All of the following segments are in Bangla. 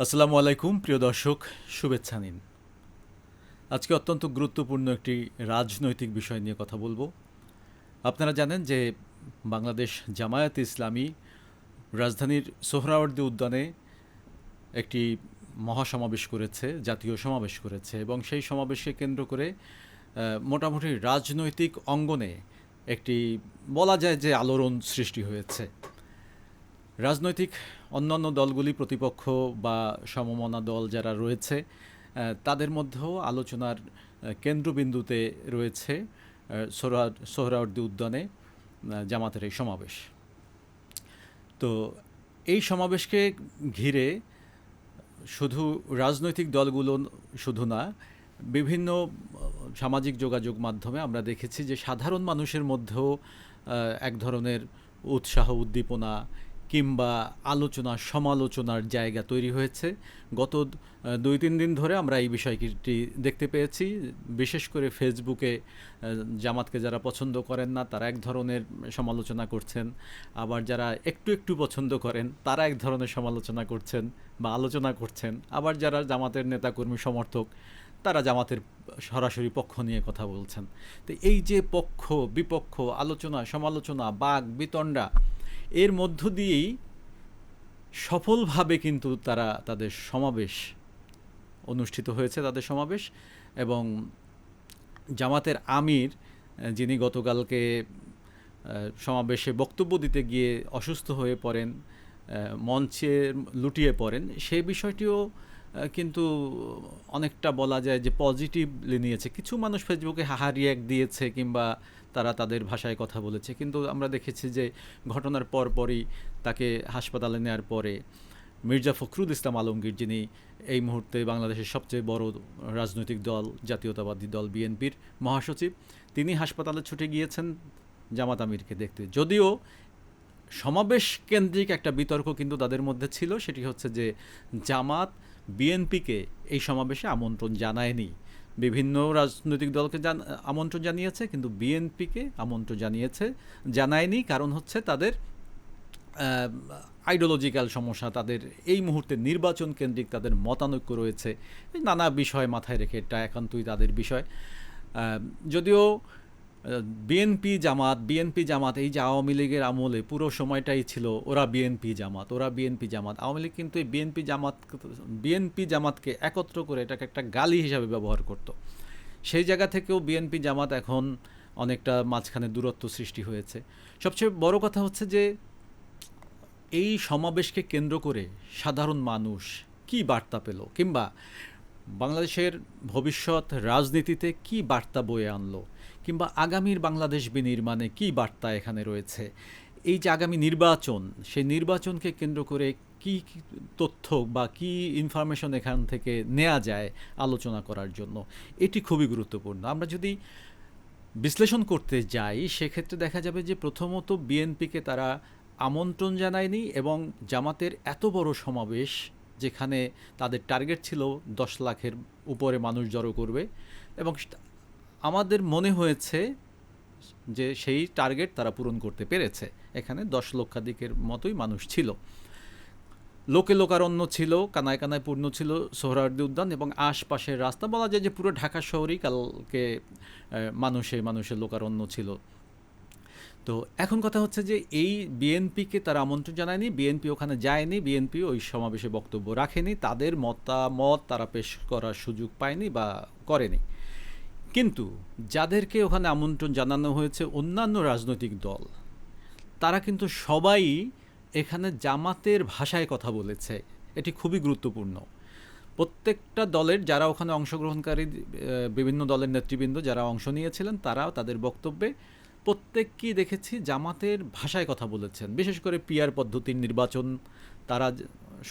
আসসালামু আলাইকুম, প্রিয় দর্শক, শুভেচ্ছা নিন। আজকে অত্যন্ত গুরুত্বপূর্ণ একটি রাজনৈতিক বিষয় নিয়ে কথা বলব। আপনারা জানেন যে বাংলাদেশ জামায়াত ইসলামী রাজধানীর সোহরাওয়ার্দী উদ্যানে একটি মহাসমাবেশ করেছে, জাতীয় সমাবেশ করেছে এবং সেই সমাবেশকে কেন্দ্র করে মোটামুটি রাজনৈতিক অঙ্গনে একটি বলা যায় যে আলোড়ন সৃষ্টি হয়েছে। রাজনৈতিক অন্যান্য দলগুলি, প্রতিপক্ষ বা সমমনা দল যারা রয়েছে তাদের মধ্যেও আলোচনার কেন্দ্রবিন্দুতে রয়েছে সোহরাওয়ার্দী উদ্যানে জামাতের এই সমাবেশ। তো এই সমাবেশকে ঘিরে শুধু রাজনৈতিক দলগুলো শুধু না, বিভিন্ন সামাজিক যোগাযোগ মাধ্যমে আমরা দেখেছি যে সাধারণ মানুষের মধ্যেও এক ধরনের উৎসাহ, উদ্দীপনা কিংবা আলোচনা, সমালোচনার জায়গা তৈরি হয়েছে। গত দুই তিন দিন ধরে আমরা এই বিষয়টি দেখতে পেয়েছি। বিশেষ করে ফেসবুকে জামাতকে যারা পছন্দ করেন না, তারা এক ধরনের সমালোচনা করছেন। আবার যারা একটু একটু পছন্দ করেন, তারা এক ধরনের সমালোচনা করছেন বা আলোচনা করছেন। আবার যারা জামাতের নেতাকর্মী সমর্থক, তারা জামাতের সরাসরি পক্ষ নিয়ে কথা বলছেন। তো এই যে পক্ষ, বিপক্ষ, আলোচনা, সমালোচনা বাঘ বিতণ্ডা এর মধ্য দিয়েই সফলভাবে কিন্তু তারা তাদের সমাবেশ অনুষ্ঠিত হয়েছে, তাদের সমাবেশ। এবং জামাতের আমির, যিনি গতকালকে সমাবেশে বক্তব্য দিতে গিয়ে অসুস্থ হয়ে পড়েন মঞ্চে লুটিয়ে পড়েন, সে বিষয়টিও কিন্তু অনেকটা বলা যায় যে পজিটিভলি নিয়েছে। কিছু মানুষ ফেসবুকে হাহা রিয়াক্ট দিয়েছে কিংবা তারা তাদের ভাষায় কথা বলেছে। কিন্তু আমরা দেখেছি যে ঘটনার পরপরই তাকে হাসপাতালে নেওয়ার পরে মির্জা ফখরুল ইসলাম আলমগীর, যিনি এই মুহূর্তে বাংলাদেশের সবচেয়ে বড় রাজনৈতিক দল, জাতীয়তাবাদী দল বিএনপির মহাসচিব, তিনি হাসপাতালে ছুটে গিয়েছেন জামাত আমিরকে দেখতে। যদিও সমাবেশ কেন্দ্রিক একটা বিতর্ক কিন্তু তাদের মধ্যে ছিল, সেটি হচ্ছে যে জামাত বিএনপিকে এই সমাবেশে আমন্ত্রণ জানায়নি। বিভিন্ন রাজনৈতিক দলকে জান- আমন্ত্রণ জানিয়েছে, কিন্তু বিএনপিকে আমন্ত্রণ জানিয়েছে, জানায়নি কারণ হচ্ছে তাদের আইডিওলজিক্যাল সমস্যা, তাদের এই মুহূর্তে নির্বাচন কেন্দ্রিক তাদের মতানৈক্য রয়েছে। নানা বিষয় মাথায় রেখে এটা একান্তই তাদের বিষয়। যদিও বিএনপি জামাত বিএনপি জামাত, এই যে আওয়ামী লীগের আমলে পুরো সময়টাই ছিল ওরা বিএনপি জামাত, ওরা বিএনপি জামাত। আওয়ামী লীগ কিন্তু এই বিএনপি জামাত, বিএনপি জামাতকে একত্র করে এটাকে একটা গালি হিসাবে ব্যবহার করত। সেই জায়গা থেকেও বিএনপি জামাত এখন অনেকটা মাঝখানে দূরত্ব সৃষ্টি হয়েছে। সবচেয়ে বড় কথা হচ্ছে যে, এই সমাবেশকে কেন্দ্র করে সাধারণ মানুষ কি বার্তা পেল? কিংবা বাংলাদেশের ভবিষ্যৎ রাজনীতিতে কি বার্তা বয়ে আনলো? কিংবা আগামীর বাংলাদেশ বিনির্মাণে কি বার্তা এখানে রয়েছে? এই যে আগামী নির্বাচন, সেই নির্বাচনকে কেন্দ্র করে কি তথ্য বা কি ইনফরমেশন এখান থেকে নেওয়া যায় আলোচনা করার জন্য? এটি খুবই গুরুত্বপূর্ণ। আমরা যদি বিশ্লেষণ করতে যাই, সেক্ষেত্রে দেখা যাবে যে প্রথমত বিএনপিকে তারা আমন্ত্রণ জানায়নি এবং জামাতের এত বড় সমাবেশ যেখানে তাদের টার্গেট ছিল দশ লাখের উপরে মানুষ জড়ো করবে। এবং আমাদের মনে হয়েছে যে সেই টার্গেট তারা পূরণ করতে পেরেছে। এখানে দশ লক্ষাধিকের মতোই মানুষ ছিল। লোকে লোকারণ্য ছিল, কানায় কানায় পূর্ণ ছিল সোহরাওয়ার্দী উদ্যান এবং আশপাশের রাস্তা বলা যায় যে পুরো ঢাকা শহরই কালকে মানুষে মানুষের লোকারণ্য ছিল। তো এখন কথা হচ্ছে যে এই বিএনপিকে তারা আমন্ত্রণ জানায়নি, বিএনপি ওখানে যায়নি, বিএনপি ওই সমাবেশে বক্তব্য রাখেনি, তাদের মতামত তারা পেশ করার সুযোগ পায়নি বা করেনি। কিন্তু যাদেরকে ওখানে আমন্ত্রণ জানানো হয়েছে অন্যান্য রাজনৈতিক দল, তারা কিন্তু সবাই এখানে জামাতের ভাষায় কথা বলেছে। এটি খুবই গুরুত্বপূর্ণ। প্রত্যেকটা দলের যারা ওখানে অংশগ্রহণকারী বিভিন্ন দলের নেতৃবৃন্দ যারা অংশ নিয়েছিলেন, তারাও তাদের বক্তব্যে প্রত্যেককেই দেখেছি জামাতের ভাষায় কথা বলেছেন। বিশেষ করে পিয়ার পদ্ধতির নির্বাচন, তারা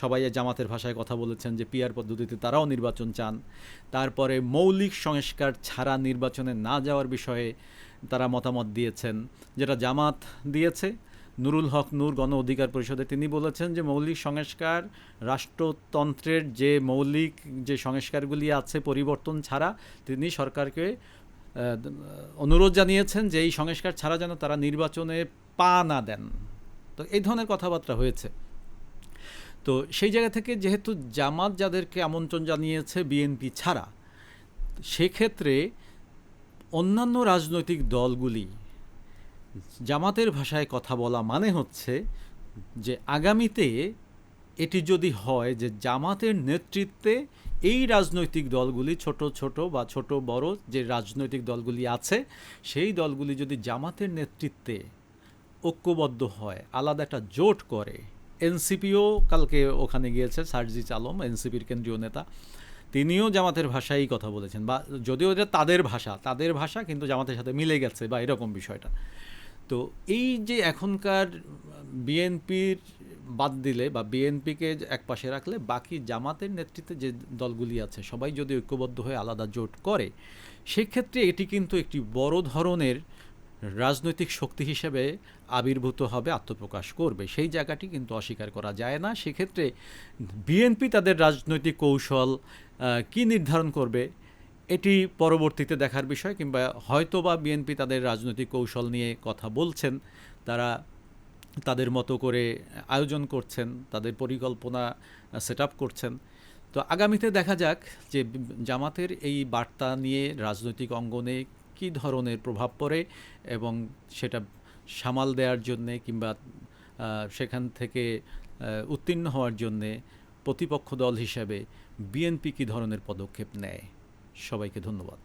সবাই জামাতের ভাষায় কথা বলেছেন যে পিয়ার পদ্ধতিতে তারাও নির্বাচন চান। তারপরে মৌলিক সংস্কার ছাড়া নির্বাচনে না যাওয়ার বিষয়ে তারা মতামত দিয়েছেন। যেটা জামাত দিয়েছে, নুরুল হক নূর গণ অধিকার পরিষদে তিনি বলেছেন যে মৌলিক সংস্কার রাষ্ট্রতন্ত্রের যে মৌলিক যে সংস্কারগুলি আছে পরিবর্তন ছাড়া তিনি সরকারকে অনুরোধ জানিয়েছেন যে এই সংস্কার ছাড়া যেন তারা নির্বাচনে পা না দেন। তো এই ধরনের কথাবার্তা হয়েছে। তো সেই জায়গা থেকে যেহেতু জামাত যাদেরকে আমন্ত্রণ জানিয়েছে বিএনপি ছাড়া, সেক্ষেত্রে অন্যান্য রাজনৈতিক দলগুলি জামাতের ভাষায় কথা বলা মানে হচ্ছে যে আগামীতে এটি যদি হয় যে জামাতের নেতৃত্বে এই রাজনৈতিক দলগুলি ছোট ছোট বা ছোট বড় যে রাজনৈতিক দলগুলি আছে, সেই দলগুলি যদি জামাতের নেতৃত্বে ঐক্যবদ্ধ হয়, আলাদা একটা জোট করে, এনসিপিও কালকে ওখানে গিয়েছে, সার্জিস আলম, এনসিপির কেন্দ্রীয় নেতা, তিনিও জামাতের ভাষায় কথা বলেছেন বা যদিও এটা তাদের ভাষা তাদের ভাষা কিন্তু জামাতের সাথে মিলে গেছে বা এরকম বিষয়টা। তো এই যে এখনকার বিএনপির বাদ দিলে বা বিএনপিকে এক পাশে রাখলে বাকি জামাতের নেতৃত্বে যে দলগুলি আছে, সবাই যদি ঐক্যবদ্ধ হয়ে আলাদা জোট করে, সেক্ষেত্রে এটি কিন্তু একটি বড় ধরনের রাজনৈতিক শক্তি হিসেবে আবির্ভূত হবে, আত্মপ্রকাশ করবে। সেই জায়গাটি কিন্তু অস্বীকার করা যায় না। সেক্ষেত্রে বিএনপি তাদের রাজনৈতিক কৌশল কি নির্ধারণ করবে, এটি পরবর্তীতে দেখার বিষয়, কিংবা হয়তোবা বিএনপি তাদের রাজনৈতিক কৌশল নিয়ে কথা বলছেন, তারা তাদের মতো করে আয়োজন করছেন, তাদের পরিকল্পনা সেট করছেন। তো আগামীতে দেখা যাক যে জামাতের এই বার্তা নিয়ে রাজনৈতিক অঙ্গনে কী ধরনের প্রভাব পড়ে এবং সেটা সামাল দেওয়ার জন্যে কিংবা সেখান থেকে উত্তীর্ণ হওয়ার জন্যে প্রতিপক্ষ দল হিসাবে বিএনপি কী ধরনের পদক্ষেপ নেয়? সবাইকে ধন্যবাদ।